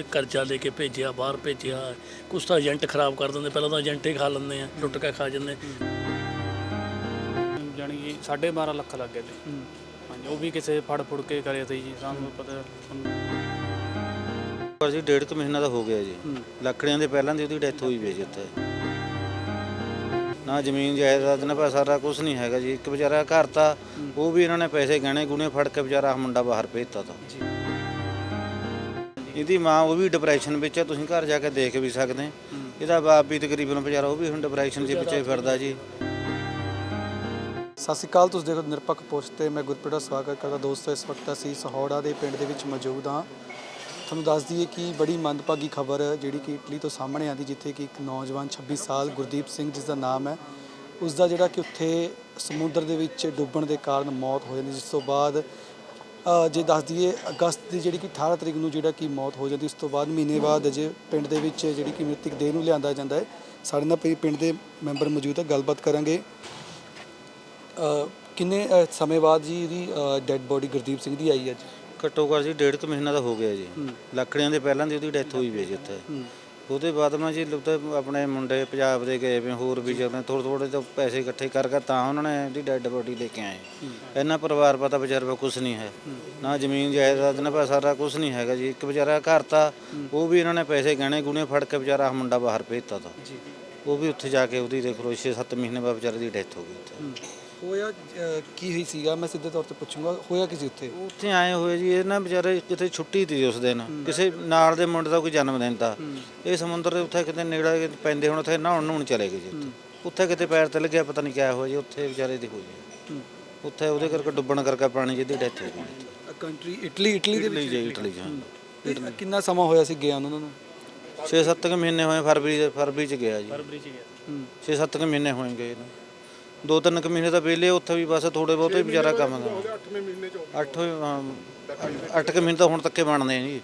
ਉੱਥੇ ਕਰਜ਼ਾ ਲੈ ਕੇ ਭੇਜਿਆ ਬਾਹਰ ਭੇਜਿਆ ਕੁਛ ਤਾਂ ਏਜੰਟ ਖਰਾਬ ਕਰ ਦਿੰਦੇ ਪਹਿਲਾਂ ਤਾਂ ਏਜੰਟ ਹੀ ਖਾ ਲੈਂਦੇ ਆ ਲੁੱਟ ਕੇ ਖਾ ਜਾਂਦੇ। ਜਾਣੀ ਕਿ 12.5 ਲੱਖ ਲੱਗ ਗਏ ਤੇ। ਹਾਂਜੀ ਉਹ ਵੀ ਕਿਸੇ ਫੜ ਫੁੜ ਕੇ ਕਰੇ ਤੇ ਜੀ ਸਾਨੂੰ ਪਤਾ ਪਰ ਜੀ ਡੇਢ ਕੁ ਮਹੀਨਾ ਦਾ ਹੋ ਗਿਆ ਜੀ। ਲੱਖੜੀਆਂ ਦੇ ਪਹਿਲਾਂ ਦੀ ਉਹਦੀ ਡੈਥ ਹੋਈ ਪਈ ਜੀ ਉੱਥੇ। ਨਾ ਜ਼ਮੀਨ ਜਾਇਦਾਦ ਨਾ ਪਾ ਸਾਰਾ ਕੁਝ ਨਹੀਂ ਹੈਗਾ ਜੀ। ਇੱਕ ਵਿਚਾਰਾ ਘਰ ਤਾਂ ਉਹ ਵੀ ਇਹਨਾਂ ਨੇ ਪੈਸੇ ਗਹਿਣੇ ਗੁਣੇ ਫੜ ਕੇ ਵਿਚਾਰਾ ਆਹ ਮੁੰਡਾ ਬਾਹਰ ਭੇਜਤਾ ਤਾਂ। ਇਹਦੀ ਮਾਂ ਉਹ ਵੀ ਡਿਪਰੈਸ਼ਨ ਵਿੱਚ ਹੈ ਤੁਸੀਂ ਘਰ ਜਾ ਕੇ ਦੇਖ ਵੀ ਸਕਦੇ। ਇਹਦਾ ਬਾਪ ਵੀ ਤਕਰੀਬਨ ਵਿਚਾਰਾ ਉਹ ਵੀ ਹੁਣ ਡਿਪਰੈਸ਼ਨ ਦੇ ਪਿੱਛੇ ਫਿਰਦਾ ਜੀ। ਸਤਿ ਸ਼੍ਰੀ ਅਕਾਲ ਤੁਸੀਂ ਦੇਖੋ ਨਿਰਪੱਖ ਪੋਸਟ ਤੇ ਮੈਂ ਗੁਰਪ੍ਰੀਤ ਦਾ ਸਵਾਗਤ ਕਰਦਾ। ਦੋਸਤੋ ਇਸ ਵਕਤ ਅਸੀਂ ਸਹੌੜਾ ਦੇ ਪਿੰਡ ਦੇ ਵਿੱਚ ਮੌਜੂਦ ਹਾਂ। ਤੁਹਾਨੂੰ ਦੱਸ ਦਈਏ ਕਿ ਬੜੀ ਮੰਦਭਾਗੀ ਖਬਰ ਜਿਹੜੀ ਕਿ ਇਟਲੀ ਤੋਂ ਸਾਹਮਣੇ ਆਂਦੀ ਜਿੱਥੇ ਕਿ ਇੱਕ ਨੌਜਵਾਨ 26 ਸਾਲ ਗੁਰਦੀਪ ਸਿੰਘ ਜਿਸ ਦਾ ਨਾਮ ਹੈ ਉਸ ਦਾ ਜਿਹੜਾ ਕਿ ਉੱਥੇ ਸਮੁੰਦਰ ਦੇ ਵਿੱਚ ਡੁੱਬਣ ਦੇ ਕਾਰਨ ਮੌਤ ਹੋ ਜਾਂਦੀ ਜਿਸ ਤੋਂ ਬਾਅਦ ਜੇ ਦੱਸ ਦਈਏ ਅਗਸਤ ਦੀ ਜਿਹੜੀ ਕਿ 18 ਤਰੀਕ ਨੂੰ ਜਿਹੜਾ ਕਿ ਮੌਤ ਹੋ ਜਾਂਦੀ ਉਸ ਤੋਂ ਬਾਅਦ ਮਹੀਨੇ ਬਾਅਦ ਅਜੇ ਪਿੰਡ ਦੇ ਵਿੱਚ ਜਿਹੜੀ ਕਿ ਮ੍ਰਿਤਕ ਦੇਹ ਨੂੰ ਲਿਆਂਦਾ ਜਾਂਦਾ ਹੈ। ਸਾਡੇ ਨਾਲ ਪਈ ਪਿੰਡ ਦੇ ਮੈਂਬਰ ਮੌਜੂਦ ਹੈ ਗੱਲਬਾਤ ਕਰਾਂਗੇ। ਅ, ਕਿੰਨੇ ਅ, ਸਮੇਂ ਬਾਅਦ ਜੀ ਇਹਦੀ ਡੈੱਡ ਬੋਡੀ ਗੁਰਦੀਪ ਸਿੰਘ ਦੀ ਆਈ ਅੱਜ? ਘੱਟੋ ਘੱਟ ਜੀ ਡੇਢ ਕੁ ਮਹੀਨਾ ਦਾ ਹੋ ਗਿਆ ਜੀ। ਲੱਖੜੀਆਂ ਦੇ ਪਹਿਲਾਂ ਦੀ ਉਹਦੀ ਡੈਥ ਹੋਈ ਪਈ ਜੀ ਉੱਥੇ। ਉਹਦੇ ਬਾਅਦ ਮੈਂ ਜੀ ਲੁੱਤੇ ਆਪਣੇ ਮੁੰਡੇ ਪੰਜਾਬ ਦੇ ਗਏ ਵੇ ਹੋਰ ਵੀ ਜਦੋਂ ਥੋੜ੍ਹੇ ਥੋੜ੍ਹੇ ਤੋਂ ਪੈਸੇ ਇਕੱਠੇ ਕਰ ਕਰ ਤਾਂ ਉਹਨਾਂ ਨੇ ਇਹਦੀ ਡੈੱਡ ਬੋਡੀ ਲੈ ਕੇ ਆਏ। ਇਹਨਾਂ ਪਰਿਵਾਰ ਪਤਾ ਵਿਚਾਰ ਕੁਝ ਨਹੀਂ ਹੈ। ਨਾ ਜ਼ਮੀਨ ਜਾਇਦਾਦ ਨਾ ਪਾ ਸਾਰਾ ਕੁਝ ਨਹੀਂ ਹੈਗਾ ਜੀ। ਇੱਕ ਵਿਚਾਰਾ ਘਰ ਤਾਂ ਉਹ ਵੀ ਇਹਨਾਂ ਨੇ ਪੈਸੇ ਗਹਿਣੇ ਗੁਣੇ ਫੜ ਕੇ ਵਿਚਾਰਾ ਆਹ ਮੁੰਡਾ ਬਾਹਰ ਭੇਜਤਾ ਤਾਂ। ਉਹ ਵੀ ਉੱਥੇ ਜਾ ਕੇ ਉਹਦੀ ਦੇਖ ਲਓ 6-7 ਮਹੀਨੇ ਬਾਅਦ ਵਿਚਾਰੇ ਦੀ ਡੈਥ ਹੋ ਗਈ ਉੱਥੇ। ਹੋਇਆ ਕੀ ਹੋਈ ਸੀਗਾ? ਮੈਂ ਸਿੱਧੇ ਤੌਰ ਤੇ ਪੁੱਛੂੰਗਾ ਹੋਇਆ ਕੀ ਸੀ ਉੱਥੇ? ਉੱਥੇ ਆਏ ਹੋਏ ਜੀ ਇਹ ਨਾ ਵਿਚਾਰੇ ਕਿਤੇ ਛੁੱਟੀ ਤੀ ਉਸ ਦਿਨ। ਕਿਸੇ ਨਾਲ ਦੇ ਮੁੰਡੇ ਦਾ ਕੋਈ ਜਨਮ ਦਿਨ ਤਾਂ। ਇਹ ਸਮੁੰਦਰ ਦੇ ਉੱਥੇ ਕਿਤੇ ਨੇੜੇ ਪੈਂਦੇ ਹੁਣ ਉੱਥੇ ਨਹਾਉਣ ਨੂੰ ਚਲੇ ਗਏ ਜੀ ਉੱਥੇ। ਉੱਥੇ ਕਿਤੇ ਪੈਰ ਤੇ ਲੱਗਿਆ ਪਤਾ ਨਹੀਂ ਕਿਆ ਹੋਇਆ ਜੀ ਉੱਥੇ ਵਿਚਾਰੇ ਦੀ ਹੋਈ ਹੈ। ਉੱਥੇ ਉਹਦੇ ਕਰਕੇ ਡੁੱਬਣ ਕਰਕੇ ਪਾਣੀ ਜਿਹਦੀ ਡੈਥ ਹੋ ਗਈ। ਕੰਟਰੀ ਇਟਲੀ ਇਟਲੀ ਦੇ ਇਟਲੀ ਜੀ ਇਟਲੀ ਜੀ ਤੇ ਕਿੰਨਾ ਸਮਾਂ ਹੋਇਆ ਸੀ ਗਿਆ ਉਹਨਾਂ ਨੂੰ? 6-7 ਕੁ ਮਹੀਨੇ ਹੋਏ ਫਰਵਰੀ ਦੇ ਫਰਵਰੀ ਚ ਗਿਆ ਜੀ। ਫਰਵਰੀ ਚ ਗਿਆ। 6-7 ਕੁ ਮਹੀਨੇ ਹੋਏ ਗਏ ਨੂੰ ਦੋ ਤਿੰਨ ਕੁ ਮਹੀਨੇ ਤਾਂ ਵਿਹਲੇ ਉੱਥੇ ਵੀ ਬਸ ਥੋੜੇ ਬਹੁਤੇ ਵਿਚਾਰਾ ਕੰਮ ਦਾ। 8ਵੇਂ ਮਹੀਨੇ ਚ। 8 8 ਕੁ ਮਹੀਨੇ ਤਾਂ ਹੁਣ ਤੱਕੇ ਬਣਦੇ ਆ ਜੀ।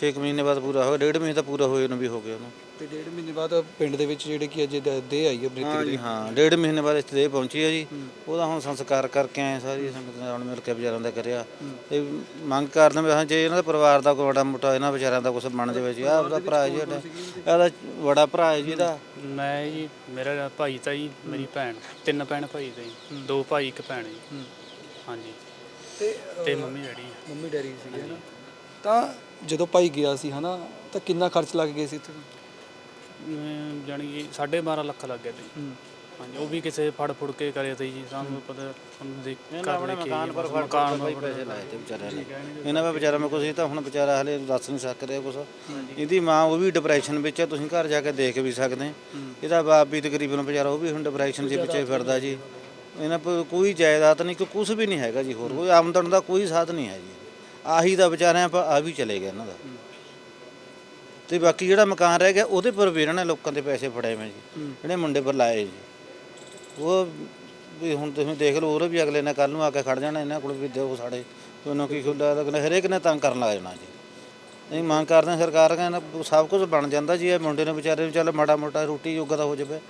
6 ਮਹੀਨੇ ਬਾਅਦ ਪੂਰਾ ਹੋ ਗਿਆ ਡੇਢ ਮਹੀਨੇ ਤਾਂ ਪੂਰਾ ਹੋਏ ਨੂੰ ਵੀ ਹੋ ਗਿਆ ਉਹਨੂੰ। ਤੇ ਡੇਢ ਮਹੀਨੇ ਬਾਅਦ ਪਿੰਡ ਦੇ ਵਿੱਚ ਜਿਹੜੇ ਕਿ ਅਜੇ ਦੇ ਆਈ ਹੈ ਹਾਂ ਮ੍ਰਿਤਕ ਜੀ। ਹਾਂ। ਡੇਢ ਮਹੀਨੇ ਬਾਅਦ ਇੱਥੇ ਦੇ ਪਹੁੰਚੀ ਆ ਜੀ। ਉਹਦਾ ਹੁਣ ਸੰਸਕਾਰ ਕਰਕੇ ਆਏ ਸਾਰੀ ਸੰਗਤ ਨਾਲ ਮਿਲ ਕੇ ਵਿਚਾਰਾਂ ਦਾ ਕਰਿਆ। ਤੇ ਮੰਗ ਕਰਦੇ ਵੀ ਹਾਂ ਜੇ ਇਹਨਾਂ ਦਾ ਪਰਿਵਾਰ ਦਾ ਕੋਈ ਬੜਾ ਮੋਟਾ ਇਹਨਾਂ ਵਿਚਾਰਿਆਂ ਦਾ ਕੁਝ ਬਣ ਜਾਵੇ ਜੀ। ਆਹ ਉਹਦਾ ਭਰਾ ਜੀ ਸਾਡਾ ਇਹਦਾ ਬੜਾ ਭਰਾ ਹੈ ਜੀ ਇਹਦਾ। ਮੈਂ ਜੀ ਮੇਰਾ ਭਾਈ ਤਾਂ ਜੀ ਮੇਰੀ ਭੈਣ ਤਿੰਨ ਭੈਣ ਭਾਈ ਤੇ ਜੀ ਦੋ ਭਾਈ ਇੱਕ ਭੈਣ ਜੀ। ਹਾਂਜੀ। ਤੇ ਤੇ ਮੰਮੀ ਡੈਡੀ ਮੰਮੀ ਡੈਡੀ ਸੀ ਨਾ ਤਾਂ ਜਦੋਂ ਭਾਈ ਗਿਆ ਸੀ ਹਨਾ ਤਾਂ ਕਿੰਨਾ ਖਰਚ ਲੱਗ ਗਿਆ ਸੀ ਇੱਥੇ? ਜਾਣੀ ਕਿ 12.5 ਲੱਖ ਲੱਗ ਗਏ ਤੇ ਹਾਂਜੀ ਉਹ ਵੀ ਕਿਸੇ ਫੜ ਫੁੜ ਕੇ ਕਰੇ ਤੇ ਜੀ ਸਾਨੂੰ ਪਤਾ ਸਾਨੂੰ ਦੇਖ ਲੈ ਕੇ ਮਕਾਨ ਪਰ ਮਕਾਨ ਮਕਾਨ ਪਰ ਪੈਸੇ ਲਾਏ ਤੇ ਵਿਚਾਰਿਆਂ ਨੇ। ਇਹਨਾਂ ਦਾ ਵਿਚਾਰਾ ਮੈਂ ਕੁਝ ਤਾਂ ਹੁਣ ਵਿਚਾਰਾ ਹਲੇ ਦੱਸ ਨਹੀਂ ਸਕ ਰਿਹਾ ਕੁਝ ਇਹਦੀ ਮਾਂ ਉਹ ਵੀ ਡਿਪਰੈਸ਼ਨ ਵਿੱਚ ਹੈ ਤੁਸੀਂ ਘਰ ਜਾ ਕੇ ਦੇਖ ਵੀ ਸਕਦੇ। ਇਹਦਾ ਬਾਪ ਵੀ ਤਕਰੀਬਨ ਵਿਚਾਰਾ ਉਹ ਵੀ ਹੁਣ ਡਿਪਰੈਸ਼ਨ ਦੇ ਪਿੱਛੇ ਫਿਰਦਾ ਜੀ। ਇਹਨਾਂ ਕੋਲ ਕੋਈ ਜਾਇਦਾਦ ਨਹੀਂ ਕੋਈ ਕੁਝ ਵੀ ਨਹੀਂ ਹੈਗਾ ਜੀ ਹੋਰ ਕੋਈ ਆਮਦਨ ਦਾ ਕੋਈ ਸਾਧਨ ਨਹੀਂ ਹੈ ਜੀ। ਆਹੀ ਦਾ ਵਿਚਾਰਿਆਂ ਪਰ ਆ ਵੀ ਚਲੇ ਗਿਆ ਇਹਨਾਂ ਦਾ। ਤੇ ਬਾਕੀ ਜਿਹੜਾ ਮਕਾਨ ਰਹਿ ਗਿਆ ਉਹਦੇ ਪਰ ਵੀ ਇਹਨਾਂ ਨੇ ਲੋਕਾਂ ਦੇ ਪੈਸੇ ਫੜੇ ਮੈਂ ਜੀ। ਜਿਹੜੇ ਮੁੰਡੇ ਪਰ ਲਾਏ ਜੀ। ਉਹ ਵੀ ਹੁਣ ਤੁਸੀਂ ਦੇਖ ਲਓ ਉਹ ਵੀ ਅਗਲੇ ਨੇ ਕੱਲ ਨੂੰ ਆ ਕੇ ਖੜ ਜਾਣਾ, ਇਹਨਾਂ ਕੋਲ ਵੀ ਦਿਓ ਸਾਡੇ। ਤੁਹਾਨੂੰ ਕੀ ਖੁੱਲਾ ਤਾਂ ਹਰੇਕ ਨੇ ਤੰਗ ਕਰਨ ਲੱਗ ਜਾਣਾ ਜੀ। ਅਸੀਂ ਮੰਗ ਕਰਦੇ ਹਾਂ ਸਰਕਾਰ ਕਹਿੰਦਾ, ਸਭ ਕੁਝ ਬਣ ਜਾਂਦਾ ਜੀ, ਇਹ ਮੁੰਡੇ ਨੇ ਵਿਚਾਰੇ ਨੂੰ ਚੱਲ ਮਾੜਾ ਮੋਟਾ ਰੋਟੀ ਜੋਗਾ ਤਾਂ ਹੋ ਜਾਵੇ।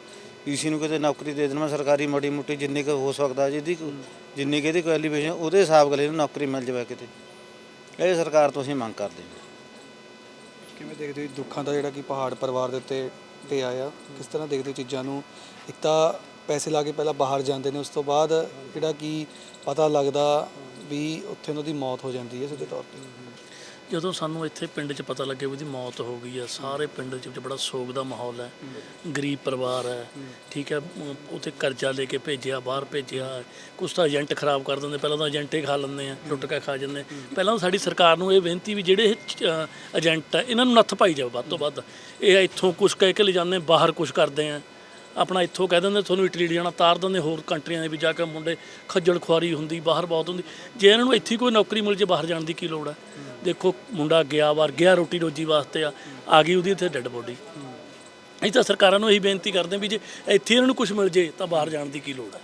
ਈਸੀ ਨੂੰ ਕਿਤੇ ਨੌਕਰੀ ਦੇ ਦੇਣਾ, ਸਰਕਾਰੀ ਮਾੜੀ ਮੋਟੀ ਜਿੰਨੀ ਕੁ ਹੋ ਸਕਦਾ, ਜਿਹਦੀ ਜਿੰਨੀ ਕਿ ਇਹਦੀ ਕੁਆਲੀਫਿਕੇਸ਼ਨ ਉਹਦੇ ਹਿਸਾਬ ਨਾਲ ਇਹਨੂੰ ਨੌਕਰੀ ਮਿਲ ਜਾਵੇ ਕਿਤੇ। ਇਹ ਸਰਕਾਰ ਤੋਂ ਅਸੀਂ ਮੰਗ ਕਰਦੇ ਹਾਂ। ਕਿਵੇਂ ਦੇਖਦੇ ਹੋ ਦੁੱਖਾਂ ਦਾ ਜਿਹੜਾ ਕਿ ਪਹਾੜ ਪਰਿਵਾਰ ਦੇ ਉੱਤੇ ਪਿਆ ਆ? ਕਿਸ ਤਰ੍ਹਾਂ ਦੇਖਦੇ ਹੋ ਚੀਜ਼ਾਂ ਨੂੰ? ਇੱਕ ਤਾਂ ਪੈਸੇ ਲਾ ਕੇ ਪਹਿਲਾਂ ਬਾਹਰ ਜਾਂਦੇ ਨੇ ਉਸ ਤੋਂ ਬਾਅਦ ਜਿਹੜਾ ਕਿ ਪਤਾ ਲੱਗਦਾ ਵੀ ਉੱਥੇ ਉਹਨਾਂ ਦੀ ਮੌਤ ਹੋ ਜਾਂਦੀ ਹੈ ਸਿੱਧੇ ਤੌਰ ਤੇ। ਜਦੋਂ ਸਾਨੂੰ ਇੱਥੇ ਪਿੰਡ 'ਚ ਪਤਾ ਲੱਗਿਆ ਵੀ ਉਹਦੀ ਮੌਤ ਹੋ ਗਈ ਆ ਸਾਰੇ ਪਿੰਡ 'ਚ ਬੜਾ ਸੋਗ ਦਾ ਮਾਹੌਲ ਹੈ। ਗਰੀਬ ਪਰਿਵਾਰ ਹੈ ਠੀਕ ਹੈ ਉੱਥੇ ਕਰਜ਼ਾ ਲੈ ਕੇ ਭੇਜਿਆ ਬਾਹਰ ਭੇਜਿਆ ਕੁਛ ਤਾਂ ਏਜੰਟ ਖਰਾਬ ਕਰ ਦਿੰਦੇ ਪਹਿਲਾਂ ਤਾਂ ਏਜੰਟੇ ਖਾ ਲੈਂਦੇ ਆ ਲੁੱਟ ਕੇ ਖਾ ਜਾਂਦੇ ਪਹਿਲਾਂ ਸਾਡੀ ਸਰਕਾਰ ਨੂੰ ਇਹ ਬੇਨਤੀ ਵੀ ਜਿਹੜੇ ਇਹ ਅ, ਏਜੰਟ ਆ ਇਹਨਾਂ ਨੂੰ ਨੱਥ ਪਾਈ ਜਾਵੇ ਵੱਧ ਤੋਂ ਵੱਧ। ਇਹ ਇੱਥੋਂ ਕੁਛ ਕਹਿ ਕੇ ਲੈ ਜਾਂਦੇ ਬਾਹਰ ਕੁਛ ਕਰਦੇ ਆ। ਆਪਣਾ ਇੱਥੋਂ ਕਹਿ ਦਿੰਦੇ, ਤੁਹਾਨੂੰ ਇਟਲੀ ਲੈ ਜਾਣਾ ਤਾਰ ਦਿੰਦੇ ਹੋਰ ਕੰਟਰੀਆਂ ਦੇ ਵਿੱਚ ਜਾ ਕੇ ਮੁੰਡੇ ਖੱਜਲ ਖੁਆਰੀ ਹੁੰਦੀ, ਬਾਹਰ ਬਹੁਤ ਹੁੰਦੀ। ਜੇ ਇਹਨਾਂ ਨੂੰ ਇੱਥੇ ਕੋਈ ਨੌਕਰੀ ਮਿਲ ਜੇ ਬਾਹਰ ਜਾਣ ਦੀ ਕੀ ਲੋੜ ਹੈ? ਦੇਖੋ, ਮੁੰਡਾ ਗਿਆ ਵਾਰ, ਗਿਆ ਰੋਟੀ ਰੋਜੀ ਵਾਸਤੇ ਆ ਆ ਗਈ ਉਹਦੀ ਇੱਥੇ ਡੈੱਡ ਬੋਡੀ। ਅਸੀਂ ਤਾਂ ਸਰਕਾਰਾਂ ਨੂੰ ਇਹੀ ਬੇਨਤੀ ਕਰਦੇ ਵੀ ਜੇ ਇੱਥੇ ਇਹਨਾਂ ਨੂੰ ਕੁਝ ਮਿਲ ਜੇ, ਤਾਂ ਬਾਹਰ ਜਾਣ ਦੀ ਕੀ ਲੋੜ ਹੈ?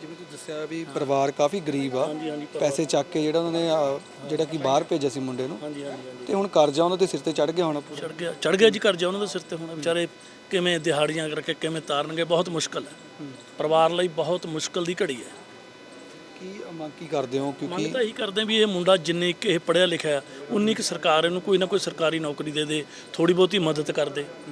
ਜਿਵੇਂ ਤੁਸੀਂ ਦੱਸਿਆ ਵੀ ਪਰਿਵਾਰ ਕਾਫੀ ਗਰੀਬ ਆ। ਹਾਂਜੀ ਹਾਂਜੀ ਪੈਸੇ ਚੱਕ ਕੇ ਜਿਹੜਾ ਉਹਨਾਂ ਨੇ ਅਹ, ਜਿਹੜਾ ਕਿ ਬਾਹਰ ਭੇਜਿਆ ਸੀ ਮੁੰਡੇ ਨੂੰ। ਹਾਂਜੀ ਹਾਂਜੀ ਹਾਂਜੀ। ਤੇ ਹੁਣ ਕਰਜ਼ਾ ਉਹਨਾਂ ਦੇ ਸਿਰ ਤੇ ਚੜ ਗਿਆ ਹੋਣਾ ਚੜ ਗਿਆ ਚੜ ਗਿਆ ਜੀ ਕਰਜ਼ਾ ਉਹਨਾਂ ਦੇ ਸਿਰ ਤੇ ਹੁਣ। ਵਿਚਾਰੇ ਕਿਵੇਂ ਦਿਹਾੜੀਆਂ ਕਰਕੇ ਕਿਵੇਂ ਤਾਰਨਗੇ ਬਹੁਤ ਮੁਸ਼ਕਲ ਹੈ। ਪਰਿਵਾਰ ਲਈ ਬਹੁਤ ਮੁਸ਼ਕਲ ਦੀ ਘੜੀ ਹੈ। ਕੀ ਮੰਗ ਕੀ ਕਰਦੇ ਹੋ? ਮੰਗ ਕਿਉਂਕਿ ਤਾਂ ਇਹੀ ਕਰਦੇ ਹਾਂ ਵੀ ਇਹ ਮੁੰਡਾ ਜਿੰਨੇ ਕਿ ਇਹ ਪੜ੍ਹਿਆ ਲਿਖਿਆ ਉਨੀ ਕੁ ਸਰਕਾਰ ਇਹਨੂੰ ਕੋਈ ਨਾ ਕੋਈ ਸਰਕਾਰੀ ਨੌਕਰੀ ਦੇ ਦੇ ਥੋੜੀ ਬਹੁਤੀ ਮਦਦ ਕਰ ਦੇ।